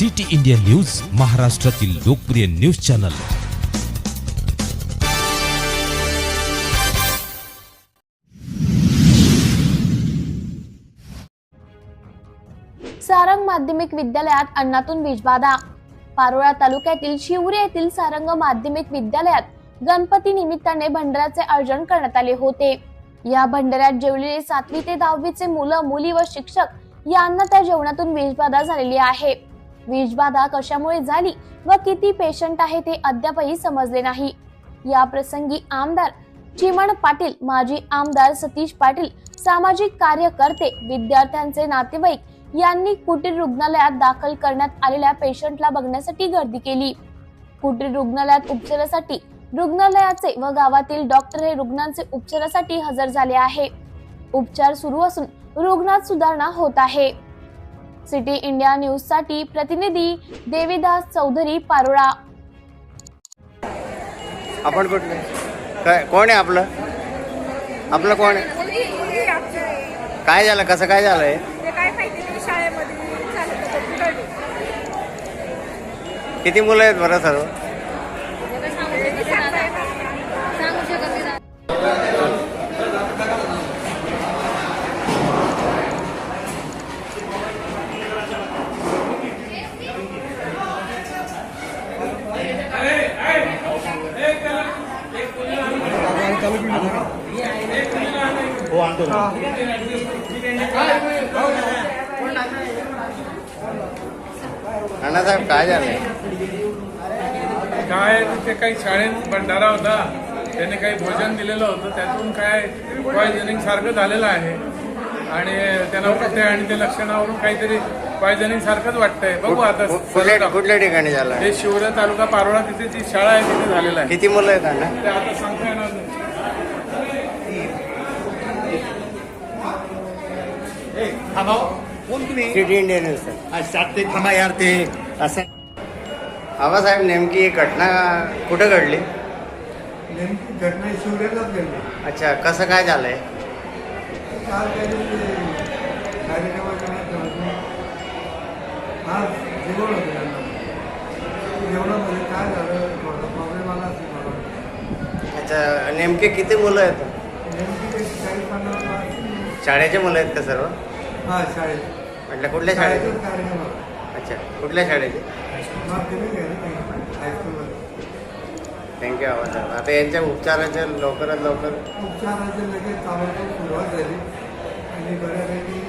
City India news महाराष्ट्रातील लोकप्रिय news channel. Sarang माध्यमिक विद्यालयात अन्नातून विषबाधा. पारोळा तालुक्यातील शिवरे येथील सारंग माध्यमिक विद्यालयात गणपती निमित्ताने भंडाऱ्याचे आयोजन करण्यात आले होते. या भंडाऱ्यात जेवलेले सातवी ते दहावीचे मुलं मुली व शिक्षक यांना त्या जेवणातून विषबाधा झालेली आहे. विषबाधा कशामुळे झाली व किती पेशंट आहे ते अद्यापही समजले नाही. या प्रसंगी आमदार चिमण पाटील माजी आमदार सतीश पाटील सामाजिक कार्यकर्ते विद्यार्थ्यांचे नातेवाईक यांनी कुटीर रुग्णालयात दाखल करण्यात आलेल्या पेशंटला बघण्यासाठी गर्दी केली. कुटीर रुग्णालयात उपचारासाठी रुग्णालयाचे व गावातील डॉक्टर हे रुग्णांचे उपचारासाठी हजर झाले आहे. उपचार सुरू असून रुग्णात सुधारणा होत आहे. सिटी इंडिया न्यूजसाठी प्रतिनिधी देवीदास चौधरी पारोळा. आपण कुठले? काय कोण आहे आपलं? आपलं कोण आहे. काय झालं? कसं काय झालं आहे ते काय माहिती नाही शाळेमध्ये झालं होतं बिघडली. किती मुलं आहेत बरं सर्व? अण्णासाहेब काय झालंय काय तिथे काही शाळेत भंडारा होता. त्याने काही भोजन दिलेलं होतं. त्यातून काय पॉयझनिंग सारखं झालेलं आहे. आणि त्यांना ते आणि ते लक्षणावरून काहीतरी पॉयझनिंग सारखंच वाटतंय. बघू आता कुठल्या कुठल्या ठिकाणी झालं? हे शिवरे तालुका पारोळा तिथे जी शाळा आहे तिथे झालेलं आहे. किती मुलं आहेत अण्णा ते आता सांगता येणार नाही. कोण तुम्ही? सिटी इंडियन न्यूज सर आज सात ते थांबा यार ते. असं. आबासाहेब नेमकी ही घटना कुठं घडली? नेमकी घटना शिवरेलाच घडली. अच्छा कसं काय झालंय? काल काही कार्यक्रमाच्या माध्यमातून आज जेवण होतं त्यांना जेवणामध्ये काय झालं? थोडा प्रॉब्लेम आला असेल मला. अच्छा नेमके किती मुलं आहेत? नेमकी काही चाळीस पन्नास माणसं- शाळेचे मुलं आहेत का सर्व? हा शाळेत म्हटलं कुठल्या शाळेचे? शाळेतच कार्यक्रम होता अच्छा कुठल्या शाळेचे? माध्यमिक आहे ना काही हायस्कूलमध्ये थँक्यू आबासाहेब आता यांच्या उपचाराच्या लवकरात लवकर उपचाराची लगेच सुरुवात झाली. आणि बऱ्यापैकी